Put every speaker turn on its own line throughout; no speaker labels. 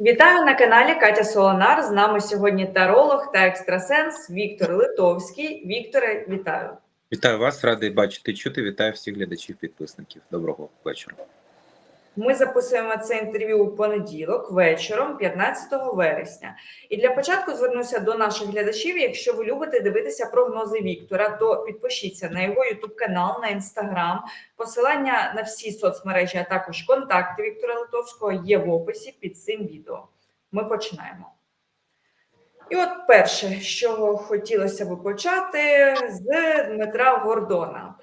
Вітаю на каналі Катя Солонар. З нами сьогодні таролог та екстрасенс Віктор Литовський. Вікторе, вітаю.
Вітаю вас, радий бачити чути. Вітаю всіх глядачів, підписників. Доброго вечора.
Ми записуємо це інтерв'ю у понеділок вечором, 15 вересня. І для початку звернуся до наших глядачів. Якщо ви любите дивитися прогнози Віктора, то підпишіться на його Ютуб канал, на інстаграм. Посилання на всі соцмережі, а також контакти Віктора Литовського є в описі під цим відео. Ми починаємо. І от перше, чого хотілося би почати, з Дмитра Гордона.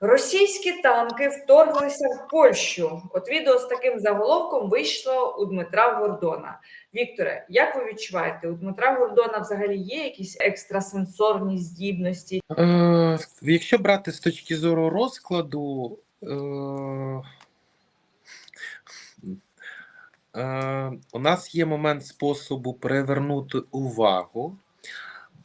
Російські танки вторглися в Польщу. От відео з таким заголовком вийшло у Дмитра Гордона. Вікторе, як ви відчуваєте, у Дмитра Гордона взагалі є якісь екстрасенсорні здібності?
Е, якщо брати з точки зору розкладу, е, е, у нас є момент способу привернути увагу,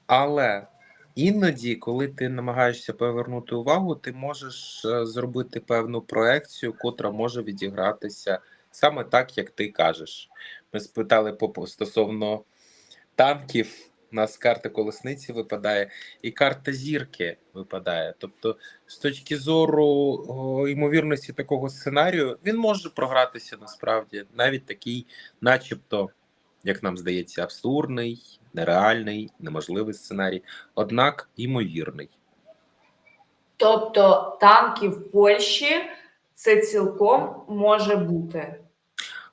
але іноді, коли ти намагаєшся привернути увагу, ти можеш е, зробити певну проекцію, котра може відігратися саме так, як ти кажеш. Ми спитали по стосовно танків. У нас карта колесниці випадає, і карта зірки випадає. Тобто, з точки зору о, ймовірності такого сценарію, він може програтися насправді, навіть такий, начебто, як нам здається, абсурдний, нереальний, неможливий сценарій, однак ймовірний.
Тобто танки в Польщі це цілком може бути.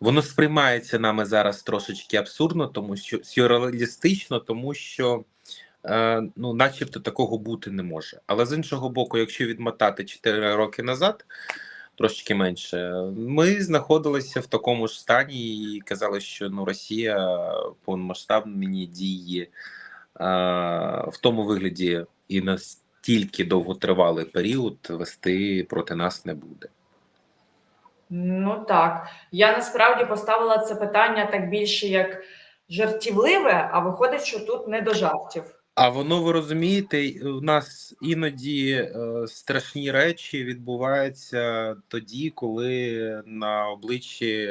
Воно сприймається нами зараз трошечки абсурдно, тому що сюрреалістично, тому що, е, ну, начебто, такого бути не може. Але з іншого боку, якщо відмотати 4 роки назад, трошечки менше, ми знаходилися в такому ж стані і казали, що ну, Росія повномасштабні дії в тому вигляді і настільки довготривалий період вести проти нас не буде.
Ну так. Я насправді поставила це питання так більше як жартівливе, а виходить, що тут не до жартів.
А воно ви розумієте, у нас іноді е, страшні речі відбуваються тоді, коли на обличчі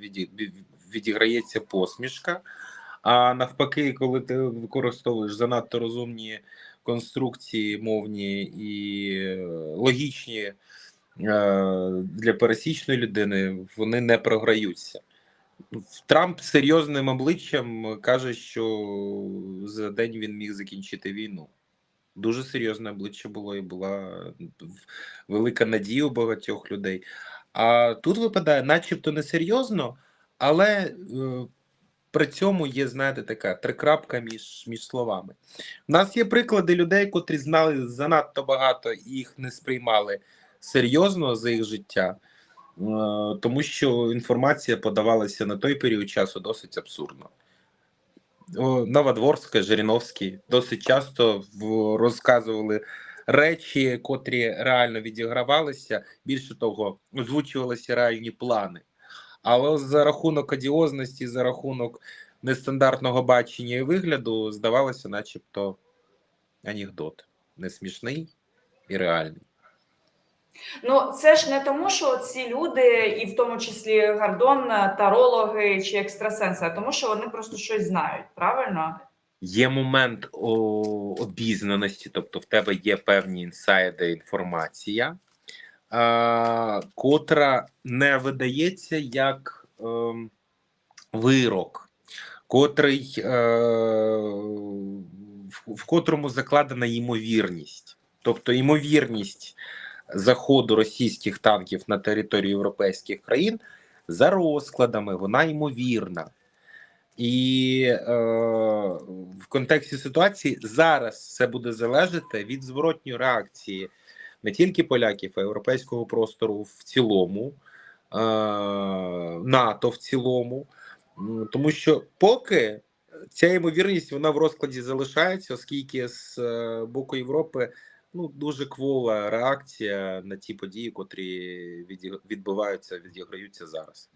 віді, відіграється посмішка. А навпаки, коли ти використовуєш занадто розумні конструкції, мовні і е, логічні е, для пересічної людини, вони не програються. Трамп серйозним обличчям каже, що за день він міг закінчити війну. Дуже серйозне обличчя було і була велика надія у багатьох людей. А тут випадає, начебто, несерйозно, але е, при цьому є, знаєте, така трикрапка між між словами. У нас є приклади людей, котрі знали занадто багато і їх не сприймали серйозно за їх життя. Тому що інформація подавалася на той період часу досить абсурдно. Новодворська, Жириновський досить часто розказували речі, котрі реально відігравалися. Більше того, озвучувалися реальні плани. Але за рахунок одіозності, за рахунок нестандартного бачення і вигляду, здавалося, начебто анекдот. Не смішний і реальний.
Ну, це ж не тому, що ці люди, і в тому числі Гордон, тарологи чи екстрасенси, а тому, що вони просто щось знають, правильно?
Є момент о, обізнаності, тобто в тебе є певні інсайди, інформація, а, котра не видається як е, вирок, котрий, е, в, в котрому закладена ймовірність. Тобто ймовірність заходу російських танків на територію європейських країн за розкладами, вона ймовірна. І е, в контексті ситуації зараз все буде залежати від зворотньої реакції не тільки поляків, а європейського простору в цілому, е, НАТО в цілому. Тому що поки ця ймовірність вона в розкладі залишається, оскільки з е, боку Європи ну дуже квола реакція на ті події, котрі відбуваються, відіграються зараз.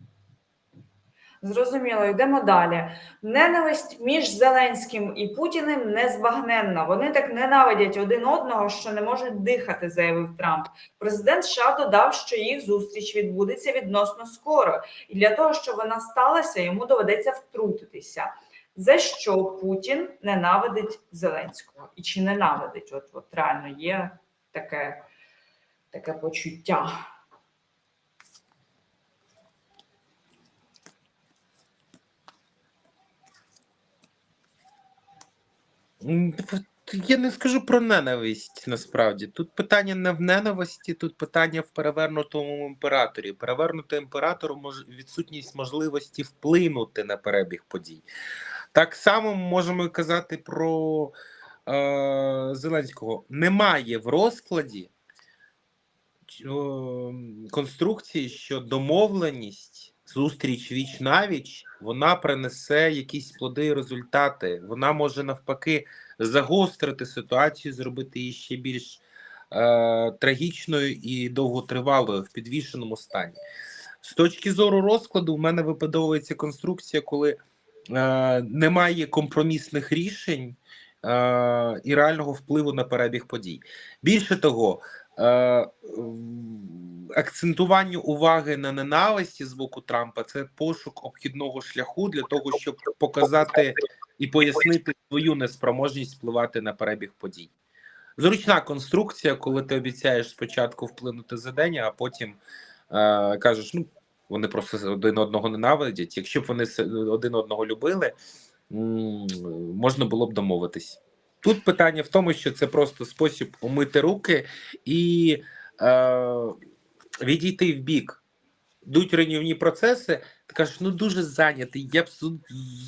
Зрозуміло, йдемо далі. Ненависть між Зеленським і Путіним незбагненна. Вони так ненавидять один одного, що не можуть дихати, заявив Трамп. Президент США додав, що їх зустріч відбудеться відносно скоро, і для того, щоб вона сталася, йому доведеться втрутитися. За що Путін ненавидить Зеленського? І чи ненавидить? От, от реально є таке, таке почуття.
Я не скажу про ненависть насправді. Тут питання не в ненависті, тут питання в перевернутому імператорі. Перевернути імператору відсутність можливості вплинути на перебіг подій. Так само можемо казати про е... Зеленського. Немає в розкладі е... конструкції, що домовленість, зустріч віч навіч, вона принесе якісь плоди і результати. Вона може навпаки загострити ситуацію, зробити її ще більш е, трагічною і довготривалою в підвішеному стані. З точки зору розкладу, в мене випадовується конструкція, коли немає компромісних рішень е, і реального впливу на перебіг подій. Більше того, е, акцентування уваги на ненависті з боку Трампа це пошук обхідного шляху для того, щоб показати і пояснити свою неспроможність впливати на перебіг подій. Зручна конструкція, коли ти обіцяєш спочатку вплинути за день, а потім е, кажеш, ну вони просто один одного ненавидять. Якщо б вони один одного любили, можна було б домовитись. Тут питання в тому, що це просто спосіб умити руки і е, відійти в бік. Йдуть руйнівні процеси, ти кажеш, ну дуже зайнятий. Я б з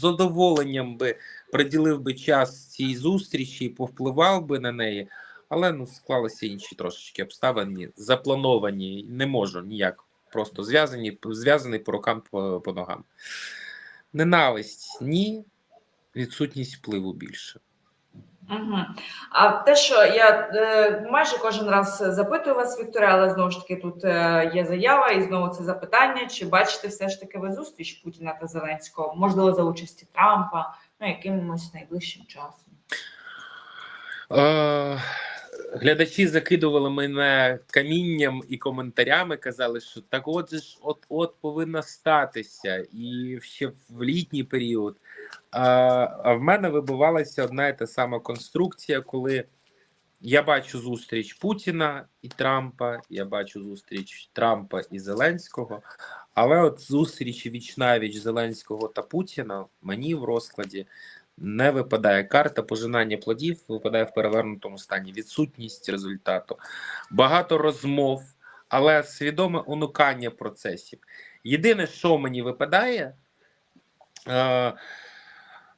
задоволенням би приділив би час цій зустрічі, повпливав би на неї, але ну склалися інші трошечки обставини, заплановані, не можу ніяк. Просто зв'язані, зв'язаний по рукам по, по ногам. Ненависть ні, відсутність впливу більше.
Угу. А те, що я е, майже кожен раз запитую вас, Вікторе, але знову ж таки тут е, є заява, і знову це запитання: чи бачите все ж таки ви зустріч Путіна та Зеленського, можливо, за участі Трампа, ну якимось найближчим часом?
Е, глядачі закидували мене камінням і коментарями, казали, що так от ж от от повинна статися, і ще в літній період. А, а в мене вибивалася одна і та сама конструкція, коли я бачу зустріч Путіна і Трампа, я бачу зустріч Трампа і Зеленського. Але от зустріч віч-навіч Зеленського та Путіна мені в розкладі не випадає карта пожинання плодів, випадає в перевернутому стані. Відсутність результату, багато розмов, але свідоме уникання процесів. Єдине, що мені випадає, е,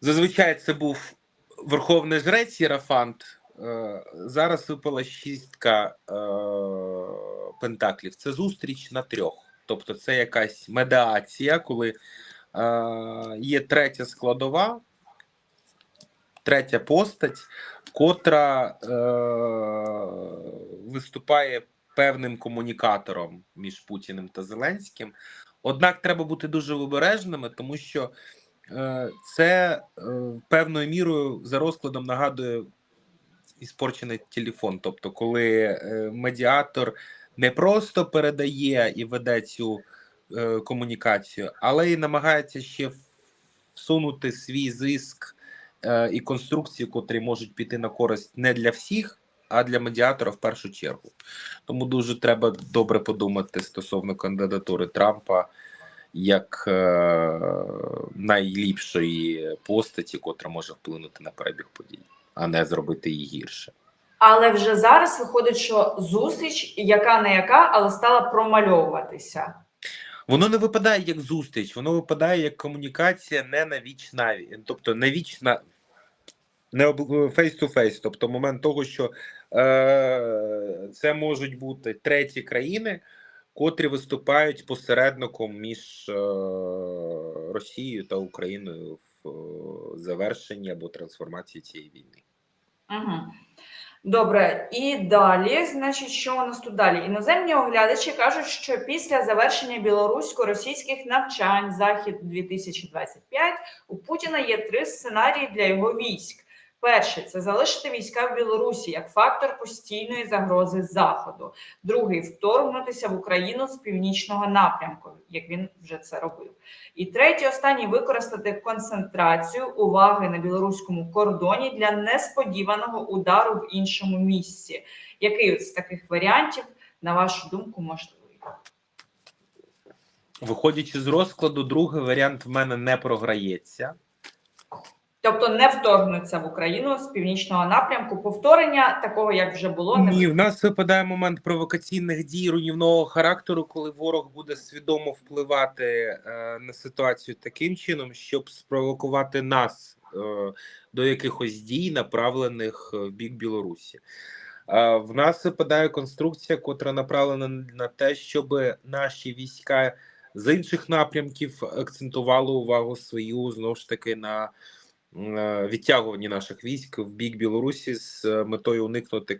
зазвичай це був Верховний жрець Єрафант. Е, зараз випала шістка е, пентаклів. Це зустріч на трьох. Тобто, це якась медіація, коли є третя складова, третя постать, котра е, виступає певним комунікатором між Путіним та Зеленським. Однак треба бути дуже обережними, тому що е, це е, певною мірою за розкладом нагадує іспорчений телефон. Тобто, коли е, медіатор не просто передає і веде цю е, комунікацію, але й намагається ще всунути свій зиск і конструкції, котрі можуть піти на користь не для всіх, а для медіатора в першу чергу. Тому дуже треба добре подумати стосовно кандидатури Трампа як е, найліпшої постаті, котра може вплинути на перебіг подій, а не зробити її гірше.
Але вже зараз виходить, що зустріч, яка не яка, але стала промальовуватися.
Воно не випадає як зустріч, воно випадає як комунікація не на віч наві, тобто на не фейс-ту-фейс, тобто момент того, що е, це можуть бути треті країни, котрі виступають посередником між е, Росією та Україною в е, завершенні або трансформації цієї війни.
Угу. Добре, і далі, значить, що у нас тут далі? Іноземні оглядачі кажуть, що після завершення білорусько-російських навчань Захід 2025 у Путіна є три сценарії для його військ. Перший це залишити війська в Білорусі як фактор постійної загрози Заходу. Другий вторгнутися в Україну з північного напрямку, як він вже це робив. І третій, останній використати концентрацію уваги на білоруському кордоні для несподіваного удару в іншому місці. Який з таких варіантів, на вашу думку, можливий?
Виходячи з розкладу, другий варіант в мене не програється.
Тобто не вторгнуться в Україну з північного напрямку. Повторення такого, як вже було, не
Ні, в нас випадає момент провокаційних дій руйнівного характеру, коли ворог буде свідомо впливати е, на ситуацію таким чином, щоб спровокувати нас е, до якихось дій, направлених е, в бік Білорусі. Е, в нас випадає конструкція, котра направлена на те, щоб наші війська з інших напрямків акцентували увагу свою знову ж таки на відтягуванні наших військ в бік Білорусі з е, метою уникнути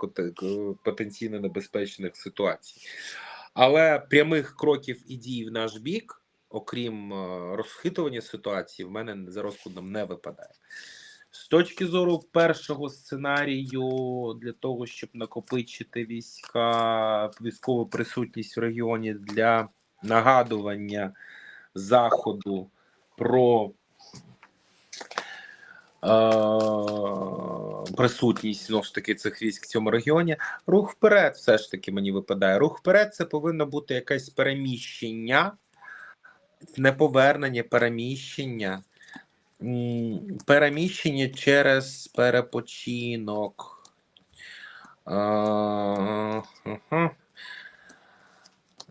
потенційно небезпечних ситуацій. Але прямих кроків і дій в наш бік, окрім е, розхитування ситуації, в мене за розкладом не випадає. З точки зору першого сценарію, для того, щоб накопичити війська, військову присутність в регіоні для нагадування Заходу про е, присутність знову ж таки цих військ в цьому регіоні. Рух вперед, все ж таки мені випадає. Рух вперед це повинно бути якесь переміщення, не повернення, переміщення. Переміщення через перепочинок. Е.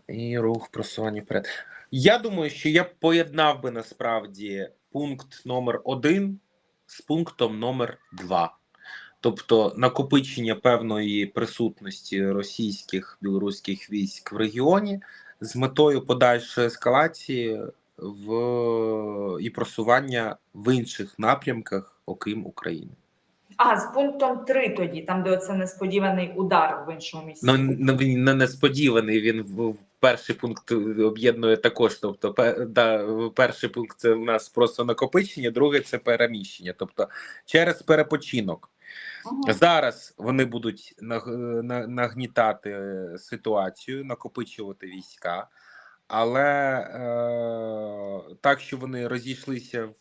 І рух просування вперед. Я думаю, що я поєднав би насправді пункт номер один з пунктом номер два. Тобто накопичення певної присутності російських білоруських військ в регіоні з метою подальшої ескалації в і просування в інших напрямках, окрім України.
а з пунктом 3 тоді, там де оце несподіваний удар в іншому місці.
Ну не, він не несподіваний. Він в перший пункт об'єднує також. Тобто, да, перший пункт це в нас просто накопичення, другий це переміщення. Тобто через перепочинок. Зараз вони будуть нагнітати ситуацію, накопичувати війська, але е, так, що вони розійшлися в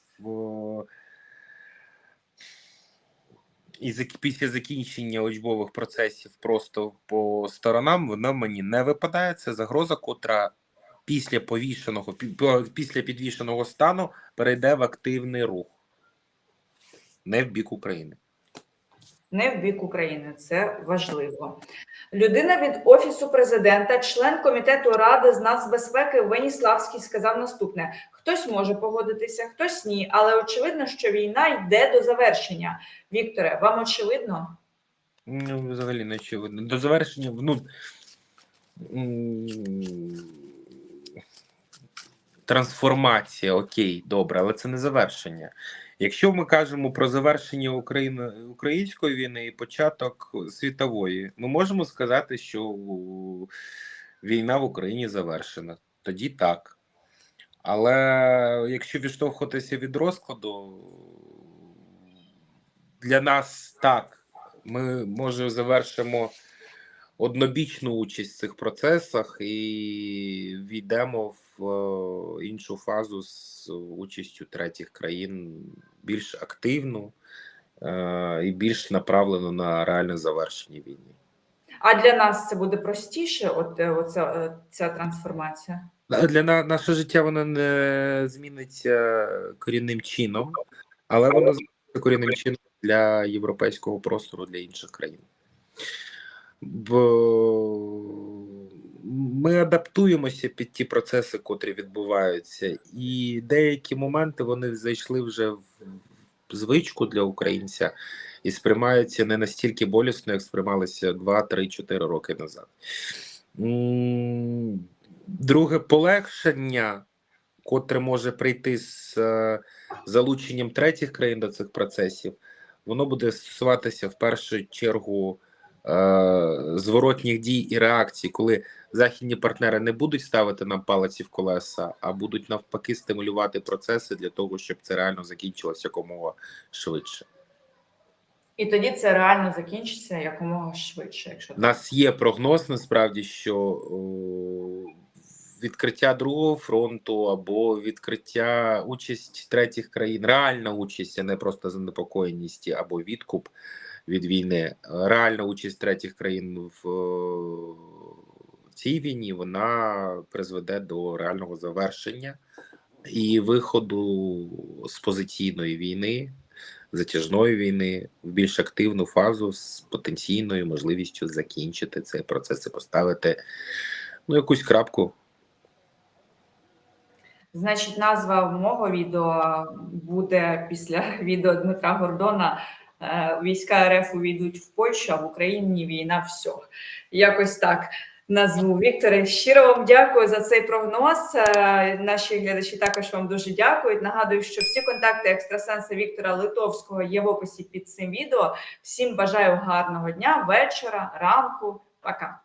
і після закінчення учбових процесів просто по сторонам, воно мені не випадає. Це загроза, котра після повішеного, після підвішеного стану перейде в активний рух, не в бік України.
Не в бік України. Це важливо. Людина від офісу президента, член комітету ради з нацбезпеки Веніславський сказав наступне: хтось може погодитися, хтось ні, але очевидно, що війна йде до завершення. Вікторе, вам очевидно?
Ну, взагалі не очевидно. До завершення, ну. Трансформація, окей, добре, але це не завершення. Якщо ми кажемо про завершення України, української війни і початок світової, ми можемо сказати, що війна в Україні завершена. Тоді так. Але якщо відштовхуватися від розкладу, для нас так, ми може завершимо однобічну участь в цих процесах і війдемо в е, іншу фазу з участю третіх країн більш активну е, і більш направлену на реальне завершення війни.
А для нас це буде простіше, от е, оця, е, ця трансформація.
Для на, наше життя воно не зміниться корінним чином, але воно зміниться корінним чином для європейського простору для інших країн. Бо ми адаптуємося під ті процеси, котрі відбуваються, і деякі моменти вони зайшли вже в звичку для українця і сприймаються не настільки болісно, як сприймалися 2, 3, 4 роки назад. Друге полегшення, котре може прийти з е, залученням третіх країн до цих процесів, воно буде стосуватися в першу чергу зворотніх дій і реакцій, коли західні партнери не будуть ставити нам палиці в колеса, а будуть навпаки стимулювати процеси для того, щоб це реально закінчилося якомога швидше.
І тоді це реально закінчиться якомога швидше. Якщо
У нас є прогноз насправді, що о, відкриття другого фронту або відкриття участь третіх країн, реальна участь, а не просто занепокоєність або відкуп від війни. е, Реальна участь третіх країн в е, цій війні вона призведе до реального завершення і виходу з позиційної війни затяжної війни в більш активну фазу з потенційною можливістю закінчити цей процес і поставити ну якусь крапку.
Значить, назва мого відео буде після відео Дмитра Гордона. Е, Війська РФ увійдуть в Польщу, а в Україні війна все. Якось так назву. Вікторе, щиро вам дякую за цей прогноз. Е, Наші глядачі також вам дуже дякують. Нагадую, що всі контакти екстрасенса Віктора Литовського є в описі під цим відео. Всім бажаю гарного дня, вечора, ранку. Пока.